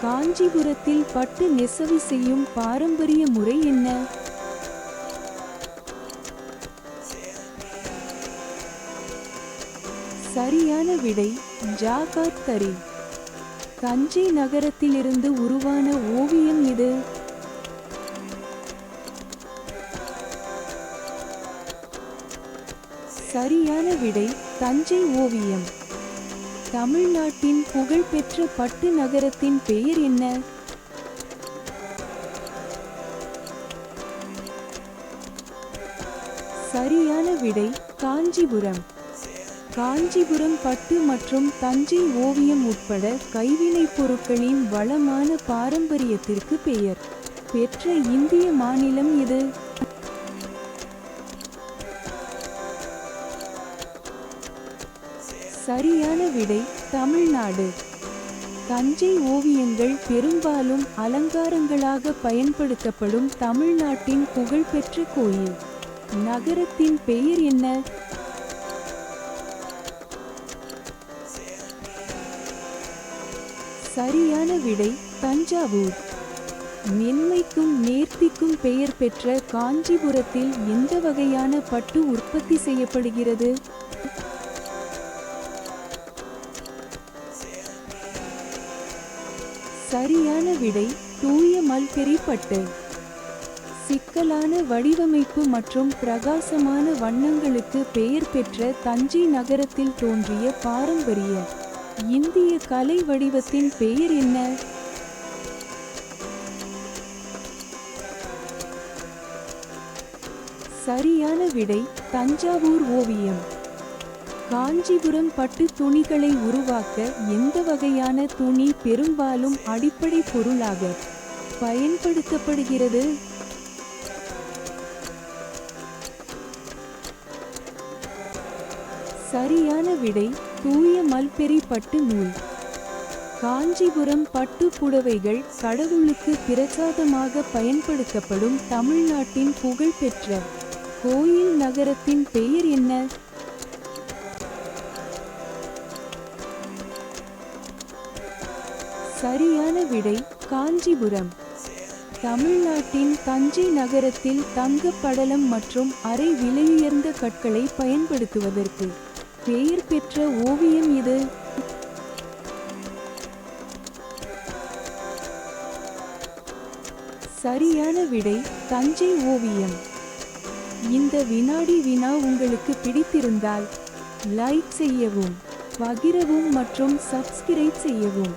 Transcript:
காஞ்சிபுரத்தில் பட்டு நெசவு செய்யும் பாரம்பரிய முறை என்ன? சரியான விடை ஜாகாத் தரி தஞ்சை நகரத்திலிருந்து உருவான ஓவியம் இது. சரியான விடை தஞ்சை ஓவியம். தமிழ்நாட்டின் புகழ்பெற்ற பட்டு நகரத்தின் பெயர் என்ன? சரியான விடை காஞ்சிபுரம். காஞ்சிபுரம் பட்டு மற்றும் தஞ்சை ஓவியம் உட்பட கைவினைப் பொருட்களின் வளமான பாரம்பரியத்திற்கு பெயர். பெற்ற இந்திய மாநிலம் இது சரியான விடை தமிழ்நாடு. தஞ்சை ஓவியங்கள் பெரும்பாலும் அலங்காரங்களாக பயன்படுத்தப்படும் தமிழ்நாட்டின் புகழ்பெற்ற கோயில். நகரத்தின் பெயர் என்ன? சரியான விடை தஞ்சாவூர். மென்மைக்கும் நேர்த்திக்கும் பெயர் பெற்ற காஞ்சிபுரத்தில் எந்த வகையான பட்டு உற்பத்தி செய்யப்படுகிறது? சரியான விடை தூய மல்பெரி பட்டு சிக்கலான வடிவமைப்பு மற்றும் பிரகாசமான வண்ணங்களுக்கு பெயர் பெற்ற தஞ்சை நகரத்தில் தோன்றிய பாரம்பரிய இந்திய கலை வடிவத்தின் பெயர் என்ன? சரியான விடை தஞ்சாவூர் ஓவியம். காஞ்சிபுரம் பட்டு துணிகளை உருவாக்க எந்த வகையான துணி பெரும்பாலும் அடிப்படை பொருளாக பயன்படுத்தப்படுகிறது? சரியான விடை தூய மல்பெரி பட்டு நூல். காஞ்சிபுரம் பட்டு புடவைகள் கடவுளுக்கு பிரசாதமாக பயன்படுத்தப்படும் தமிழ்நாட்டின் புகழ்பெற்ற கோயில் நகரத்தின் பெயர் என்ன? சரியான விடை காஞ்சிபுரம். தமிழ்நாட்டின் தஞ்சை நகரத்தில் தங்க படலம் மற்றும் அரை விலையுயர்ந்த கற்களை பயன்படுத்துவதற்கு பெயர் பெற்ற ஓவியம் இது. சரியான விடை தஞ்சை ஓவியம். இந்த வினாடி வினா உங்களுக்கு பிடித்திருந்தால் லைக் செய்யவும் பகிரவும் மற்றும் சப்ஸ்கிரைப் செய்யவும்.